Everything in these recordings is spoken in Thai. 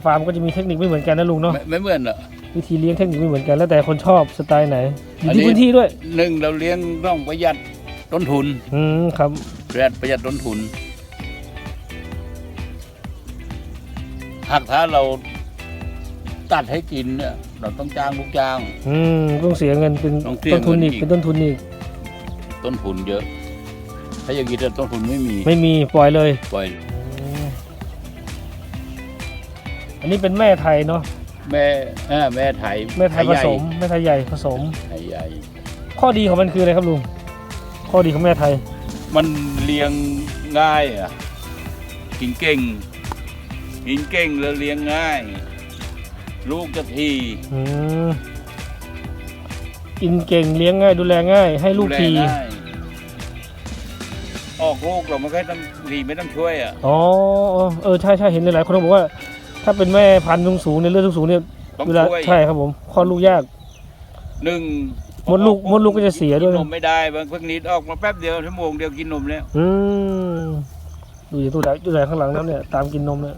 ละฟาร์มก็จะมีเทคนิคไม่เหมือนกันนะลุงเนาะไม่ไม่เหมือนหรอกวิธีเลี้ยงเทคนิคไม่เหมือนกันแล้วแต่คนชอบสไตล์ไหนอยู่อันนี้ที่พื้นที่ด้วย หนึ่งเราเลี้ยงต้องประหยัดต้นทุนอืมครับ ประหยัดประหยัดต้นทุน หากถ้าเราตัดให้กินเนี่ยเราต้องจ้างลูกจ้าง อืมต้องเสียเงินเป็นต้องเสียต้นทุนอีกเงินอีก เป็นต้นทุนอีกต้นทุนเยอะ ถ้าอย่างนี้ต้นทุนไม่มีไม่มีปล่อยเลยปล่อย อันนี้เป็นแม่ไทยเนาะแม่เอ้อแม่ไทยแม่ไทยผใหญ่สมแม่ไทยใหญ่ผสม ไทยใหญ่ ข้อดีของมันคืออะไรครับลุงข้อดีของแม่ไทย มันเลี้ยงง่ายอะกินเก่งกินเก่งแล้วเลี้ยงง่าย ลูกจะทีอืมกินเก่งเลี้ยงง่าย ดูแลง่าย ให้ลูกดูแทีง่ายออกลูกเราไม่ค่อยต้องทีไม่ต้องช่วยอะ อ๋อ เออ ใช่ใช่เห็นหลายๆคนบอกว่า ถ้าเป็นแม่พันธุ์สูงๆในยเลือดสูงๆเนี่ยต้องเวลาช่วย ใช่ครับผมคลอดลูกยาก หนึ่งมดลูกมดลูกก็จะเสียด้วยกินนมไม่ได้บางเพิ่งนิดออกมาแป๊บเดียวชั่วโมงเดียวกินนมแล้วอืมดูอยู่ตู้ไหนตู้ไหนข้างหลังนั้นเนี่ยตามกินนมเนี่ย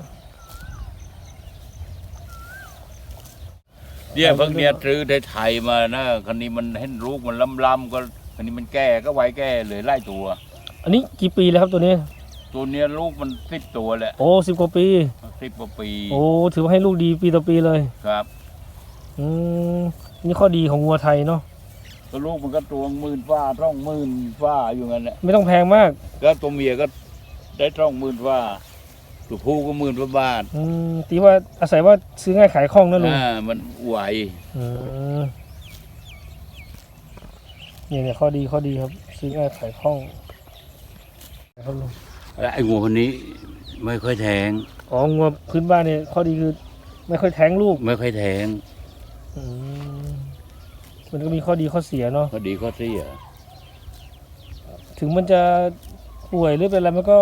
เนี่ยเพิ่งเนี่ยซื้อได้ไทยมานะคันนี้มันเห็นลูกมันล้ำๆก็คันนี้มันแก่ก็ไว้แก่เลยไล่ตัว อันนี้กี่ปีแล้วครับตัวนี้ ตัวเนี้ยลูกมันสิบตัวแหละโอ้สิบกว่าปี สิบกว่าปีโอ้ถือว่าให้ลูกดีปีต่อปีเลยครับอืมนี่ข้อดีของวัวไทยเนาะก็ลูกมันก็ตัวหมื่นฟ้าร่องหมื่นฟ้าอยู่งั้นแหละไม่ต้องแพงมากแล้วตัวเมียก็ได้ร่องหมื่นฟ้าตัวผู้ก็หมื่นกว่าบาทอืมตีว่าอาศัยว่าซื้อง่ายขายคล่องนะลุงอ่ามันไหวอืมเนี่ยเนี่ยข้อดีข้อดีครับ ซื้อง่ายขายคล่องนะครับลุง แล้วไอ้งัวคนนี้ไม่ค่อยแทง อ๋องัวพื้นบ้านเนี่ยข้อดีคือ ไม่ค่อยแท้งลูกไม่ค่อยแทงอืมมันก็มีข้อดีข้อเสียเนาะก็ดีก็เสียถึงมันจะป่วยหรือเป็นอะไรมันก็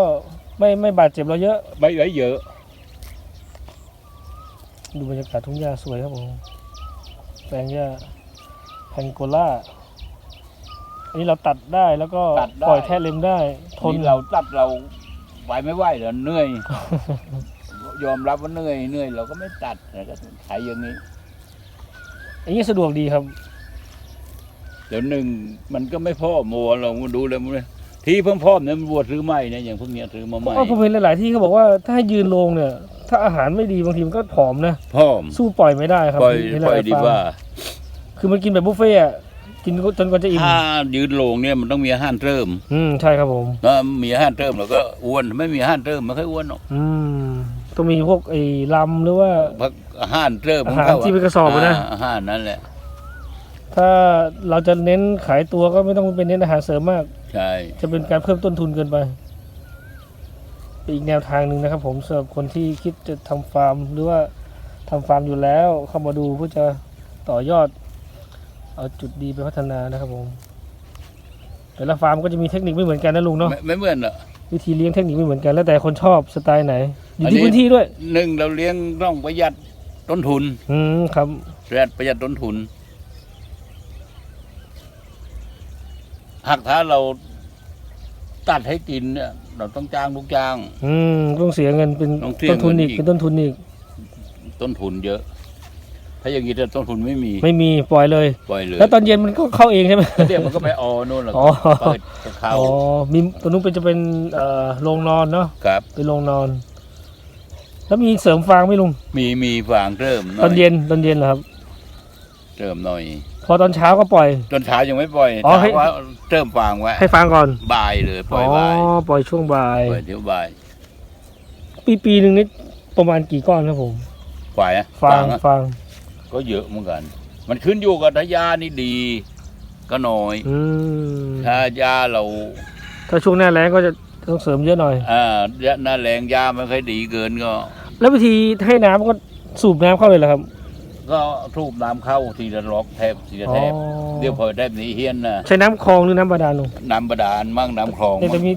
ไม่ไม่บาดเจ็บเราเยอะ ไม่ไว้เยอะ ดูบรรยากาศทุ่งหญ้าสวยครับผมแปลงหญ้าแพงโกล่า อันนี้เราตัดได้แล้วก็ตัดได้ ปล่อยแท่เล็มได้ ทน นี่เราตัดเราไหวไม่ไหวเหรอเหนื่อย ยอมรับว่าเหนื่อยเหนื่อยเราก็ไม่ตัดแต่ก็ใช้อย่างนี้อย่างนี้สะดวกดีครับ เดี๋ยวหนึ่งมันก็ไม่พ่อมัวเราดูเลยมันที่เพิ่งพ่อมเนี่ยมันบวชซื้อใหม่เนี่ยอย่างพวกเนี้ยซื้อมาใหม่ก็ผมเห็นหลาย ๆ ที่เขาบอกว่าถ้าให้ยืนลงเนี่ย ถ้าอาหารไม่ดีบางทีมันก็ผอมนะ พ่อมสู้ปล่อยไม่ได้ครับปล่อยเห็นหปล่อยลายๆดีฟร์มว่า คือมันกินแบบบุฟเฟ่ต์อะ กินจนกว่าจะอิ่มถ้ายืนโลงเนี่ยมันต้องมีอาหารเติมอืมใช่ครับผมถ้ามีอาหารเติมเราก็อ้วนไม่มีอาหารเติมไม่ค่อยอ้วนหรอกอืมต้องมีพวกไอ้ลำหรือว่าพักอาหารเติมของอาหารเขาที่เป็นกระสอบอะนะอาหารนั่นแหละ ถ้าเราจะเน้นขายตัวก็ไม่ต้องเป็นเน้นอาหารเสริมมากใช่จะเป็นการเพิ่มต้นทุนเกินไปเป็นอีกแนวทางหนึ่งนะครับ ผมสำหรับคนที่คิดจะทำฟาร์มหรือว่าทำฟาร์มอยู่แล้วเข้ามาดูเพื่อจะต่อยอด เอาจุดดีไปพัฒนานะครับผม แต่ละฟาร์มก็จะมีเทคนิคไม่เหมือนกันนะลุงเนาะไม่ไม่เหมือนหรอกวิธีเลี้ยงเทคนิคไม่เหมือนกันแล้วแต่คนชอบสไตล์ไหน อยู่อันที่นี้พื้นที่ด้วยหนึ่งเราเลี้ยงต้องประหยัดต้นทุน อืมครับประหยัดประหยัดต้นทุน หากถ้าเราตัดให้กินเนี่ยเราต้องจ้างลูกจ้าง อืมต้องเสียเงินเป็นต้องเสียต้นทุนอีกเงินอีกเป็นต้นทุนอีก ต้นทุนเยอะ ถ้าอย่างนี้ต้นทุนไม่มีไม่มีปล่อยเลย ปล่อยเลยแล้วตอนเย็นมันก็เข้าเองใช่ไหมแล้วเดี๋ยวมันก็ไปออโน่นหรอกอ๋อ เปิดกับเขาอ๋อมีตัวนู้นเป็นจะเป็นเอ่อโรงนอนเนาะครับ เป็นโรงนอน แล้วมีเสริมฟางไหมลุงมีมีฝางเริ่มหตอนเย็นตอนเย็นเหรอครับ เริ่มหน่อยพอตอนเช้าก็ปล่อยตอนเช้ายังไม่ปล่อยอ๋อให้ ถามว่าเริ่มฝางไว้ให้ฟางก่อนบ่ายเลยปล่อยอ๋อบ่ายปล่อยช่วงบ่าย ปล่อยเที่ยวบ่ายปีปีหนึ่งนี่ประมาณกี่ก้อนครับผม ฝ่ายอะฟางอะฟาง ก็เยอะเหมือนกัน มันขึ้นอยู่กับถ้ายานี่ดี ก็น้อย อืมถ้ายาเราถ้าช่วงหน้าแล้งก็จะต้องเสริมเยอะหน่อย อ่ายาหน้าแรงยาไม่ค่อยดีเกินก็ แล้ววิธีให้น้ำก็สูบน้ำเข้าเลยเหรอครับก็ทูบน้ำเข้าทีละล็อกแทบทีละอ๋อแทบ เดี๋ยวพอแทบนี้เฮียนนะใช้น้ำคลองหรือน้ำบาดาลลุงน้ำบาดาลมั่งน้ำคลองเนี่ยมั่จะงมี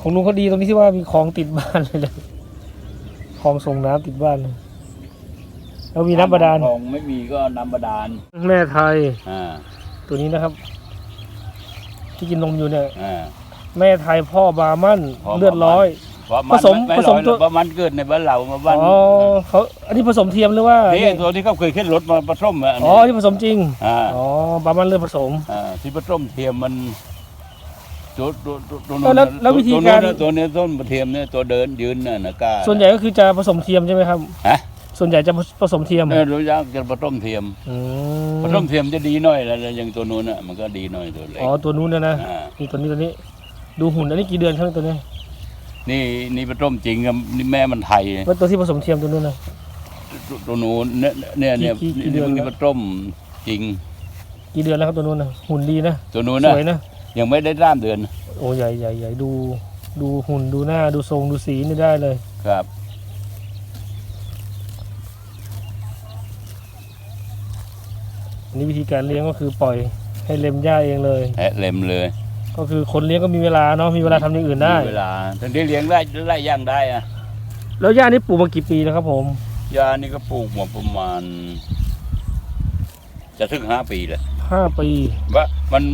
ของลุงเขาดีตรงนี้ที่ว่ามีคลองติดบ้านเลยเลยคลองส่งน้ำติดบ้านเลย แล้วมีน้ำบาดาลคลองไม่มีก็น้ำบาดาลแม่ไทยอ่าตัวนี้นะครับ ที่กินนมอยู่เนี่ย อ่า แม่ไทยพ่อบามั่นพ่อบามั่นเลือดร้อยว่าผสมไม่ผสมร้อยตัวหรอกว่ามันเกิดในบ้านเรามาบ้านอ๋อเขาอันนี้ผสมเทียมหรือว่านี่ตัวที่เขาเคยขึ้นรถมาผสมอะนอ๋อนี้ที่ผสมจริงอ่าอ๋อปลามันเลือดผสม อ่าที่ผสมเทียมมันตัวตัวตัวตัวเออแล้วแล้ววิธีตัวการนู้นน่ะตัวนี้ต้นเทียมเนี่ยตัวเดินยืนน่ะนะกล้าส่วนใหญ่ก็คือจะผสมเทียมใช่ไหมครับ ฮะ ส่วนใหญ่จะผสมเทียมเออรู้จักจะผสมเทียมอืผสมเทียมจะดีหน่อยแล้วแล้วอย่างตัวนู้นน่ะมันก็ดีหน่อยตัวเล็กอ๋อตัวนู้นนะนะอ่านี่ตัวนี้ตัวนี้ ดูหุ่นอันนี้กี่เดือนครับตัวนี้ นี่นี่ผสมจริงครับนี่แม่มันไทยแล้วตัวที่ผสมเทียมตัวนู้นนะตัวตัวนู้นเนี่ยเนี่ยเนี่ยกี่กี่เดือนนี่แล้วผสมจริง กี่เดือนแล้วครับตัวนู้นนะหุ่นดีนะตัวนู้นสน่ะวยนะยังไม่ได้ร่ามเดือน โอ้ใหญ่ใหญ่ใหญ่ดู ดูหุ่นดูหน้าดูทรงดูสีนี่ได้เลยครับ อันนี้วิธีการเลี้ยงก็คือปล่อยให้เล็มหญ้าเองเลยแหะเล็มเลยก็คือคนเลี้ยงก็มีเวลาเนาะมีเวลาทำอย่างอื่นได้ มีเวลาทั้งที่เลี้ยงได้ไล่ย่างได้อะแล้วหญ้านี่ปลูกมากี่ปีแล้วครับ ผมยานี่ก็ปลูกมาประมาณ จะถึงห้าปีแล้วห้าปีว่ามัน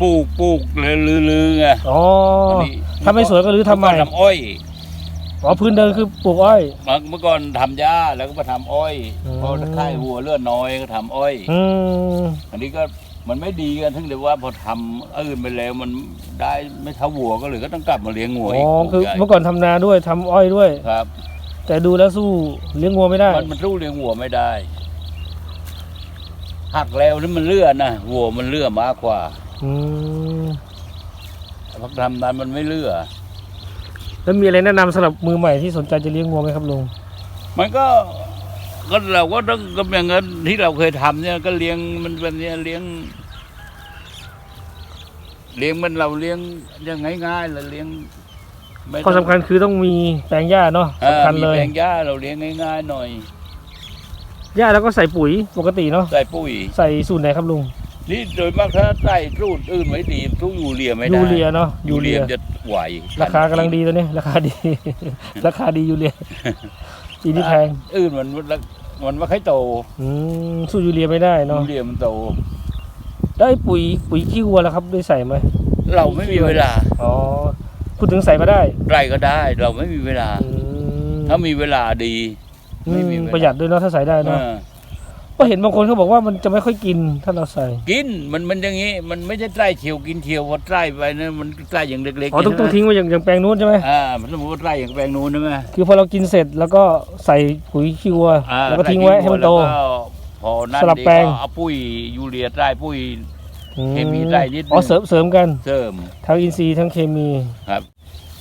ปลูกปลูกเลยลือๆไงอ๋ออันนี้ถ้าไม่สวยก็รื้อทำใหม่เอก่อนทำอ้อย อ๋อพื้นเดินคือปลูกอ้อย เมื่อก่อนทำหญ้าแล้วก็มาทำอ้อยอืมพอค่ายวัวเลือดน้อยก็ทำอ้อย อืมอันนี้ก็มันไม่ดีกันทั้งเดียวว่าพอทำอื่นไปแล้วมันได้ไม่เท่าวัวก็เลยก็ต้องกลับมาเลี้ยงวัวอ๋อีกอปลูกคือใหญ่เมื่อก่อนทำนาด้วยทำอ้อยด้วย ครับแต่ดูแล้วสู้เลี้ยงวัวไม่ได้มันมันสู้เลี้ยงวัวไม่ได้หักแล้วนี่มันเลื่อนนะวัวมันเลื่อมากกว่าอืม พักทำนั้นมันไม่เลื่อ แล้วมีอะไรแนะนำสำหรับมือใหม่ที่สนใจจะเลี้ยงวัวไหมครับลุงมันก็ก็เราก็ต้องก็อย่างนั้นที่เราเคยทำเนี่ยก็เลี้ยงมันแบบเนี้ยเลี้ยง เลี้ยงมันเราเลี้ยงยังง่ายๆเลยเลี้ยงไม่ข้อสำคัญคือต้องมีแปลงหญ้าเนาะอ่าสำคัญมีเลยแปลงหญ้าเราเลี้ยงง่ายๆหน่อย หญ้าแล้วก็ใส่ปุ๋ยปกติเนาะใส่ปุ๋ย ใส่สูตรไหนครับลุง นี่โดยมากถ้าใส่รูดอื่นไว้ดีทุกยูเรียไม่ได้ยูเรียเนาะยูเรียจะไหวราคากำลังดีตัวนี้ ราคาดี ราคาดียูเรียปีนี้แพงอื่นมันมันไม่ค่อยโตอืมสู้ยูเรียไม่ได้เนาะยูเรียมันโตแล้วไอ้ปุ๋ยปุ๋ยขี้วัวแล้วครับได้ใส่ไหมเราไม่มีเวลาอ๋อพูดถึงใส่มาได้ไรก็ได้ เราไม่มีเวลาอืมถ้ามีเวลาดี ไม่มีอืมเวลาประหยัดด้วยเนาะถ้าใส่ได้เนาะเออ ก็เห็นบางคนเขาบอกว่ามันจะไม่ค่อยกินถ้าเราใส่ กินมันมันอย่างงี้มันไม่ใช่ไส้เขียวกินเขียวพอไส้ไปนะมันไส้อย่างเล็กๆอ๋อต้องต้องทิ้งไว้อย่างอย่างแปลงนู้นใช่ไหมอ่ามันสมมติว่าไส้อย่างแปลงนู้นใช่ไหมคือพอเรากินเสร็จแล้วก็ใส่ปุ๋ยขี้วัวอ่าแล้วก็ทิ้งไว้ให้มันโต แล้วก็พอนั่นสลับดีแปลง ก็เอาปุ้ยยูเรียใส่ปุ้ยอืเคมีได้นิดนึง อ๋อเสริมเสริมกันเสริมทั้งอินทรีย์ทั้งเคมี ครับ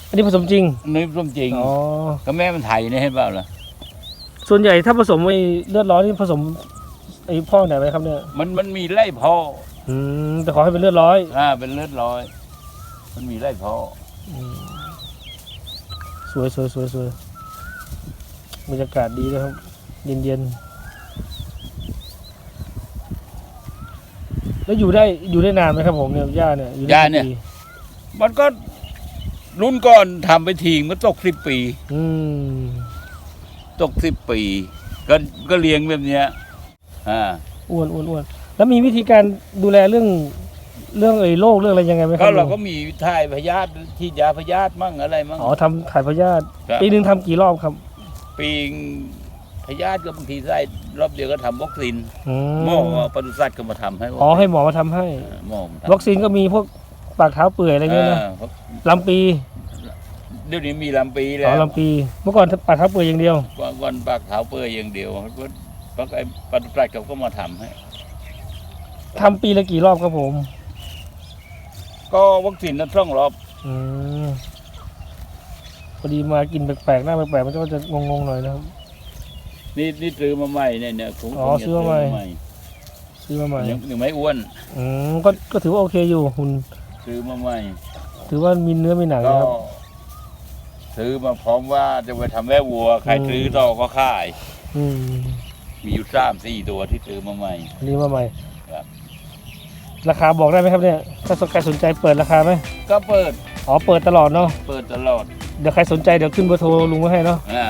อันนี้ผสมจริงนี่ร่มจริงอ๋อก็แม่มันไทยเนี่ยเห็นเปล่าล่ะส่วนใหญ่ถ้าผสมไอ้เลือดร้อนนี่ผสม ไอ้พ่อไหนไหมครับเนี่ยมันมันมีไล่พ่ออืมแต่ขอให้เป็นเลือดร้อยอ่าเป็นเลือดร้อย มันมีไล่พ่อสวยสวยสวยสวยบรรยากาศดีนะครับ เย็นเย็นแล้วอยู่ได้อยู่ได้นานไหมครับผมเนี่ยหญ้าเนี่ยอยู่ได้กี่ปีมันก็รุ่นก่อนทำไปทิ้งมันตกสิบปี อืมตกสิบปี ก็ก็เลี้ยงแบบเนี้ย อ่าอ้วนอ้วนอ้วนแล้วมีวิธีการดูแลเรื่องเรื่องไอ้โรคเรื่องอะไรยังไงไหมคก็รับเราก็ลุงมีถ่ายพยาธิที่ยาพยาธิมั่งอะไรมั่ง อ๋อทำถ่ายพยาธิครับ ปีหนึ่งทำกี่รอบครับปีงพยาธิก็บางทีได้รอบเดียวก็ทำวัคซีนอืมหมอปศุสัตว์ก็มาทำให้อ๋อให้หมอมาทำให้เออหมอมาทำวัคซีนก็มีพวกปากเท้าเปื่อยอะไรเงี้ยนะอ่าลำปีเดี๋ยวนี้มีลำปีอ๋แล้อวลำปี เมื่อก่อนปากเท้าเปื่อยอย่างเดียว ก่อนก่อนปากเท้าเปื่อยอย่างเดียว เพราะเพราะไอ้ปศุสัตว์เขาก็มาทำให้ ทำปีละกี่รอบครับผมก็วัคซีนนั้นต้องรอบอืมพอดีมากินแปลกๆหน้าแปลกๆมันก็จะงงๆหน่อยนะครับ นี่นี่ซื้อมาใหม่เนี่ยเนี่ยผมอ๋อผมจะซื้อมาใหม่ ซื้อมาใหม่ ยังยังไม่อ้วนอืมก็ก็ถือว่าโอเคอยู่หุ่นซื้อมาใหม่ ถือว่ามีเนื้อมีหนังก็นะครับ ซื้อมาพร้อมว่าจะไปทำแม่วัวใครอืม ซื้อต่อก็ขาย อืม มีอยู่สามสี่ตัวที่ซื้อมาใหม่ อันนี้มาใหม่ครับ ราคาบอกได้ไหมครับเนี่ย ถ้าใครสนใจเปิดราคาไหมก็เปิด อ๋อ เปิดตลอดเนาะ เปิดตลอดเดี๋ยวใครสนใจเดี๋ยวขึ้นเบอร์โทรลุงไว้ให้เนาะ อ่า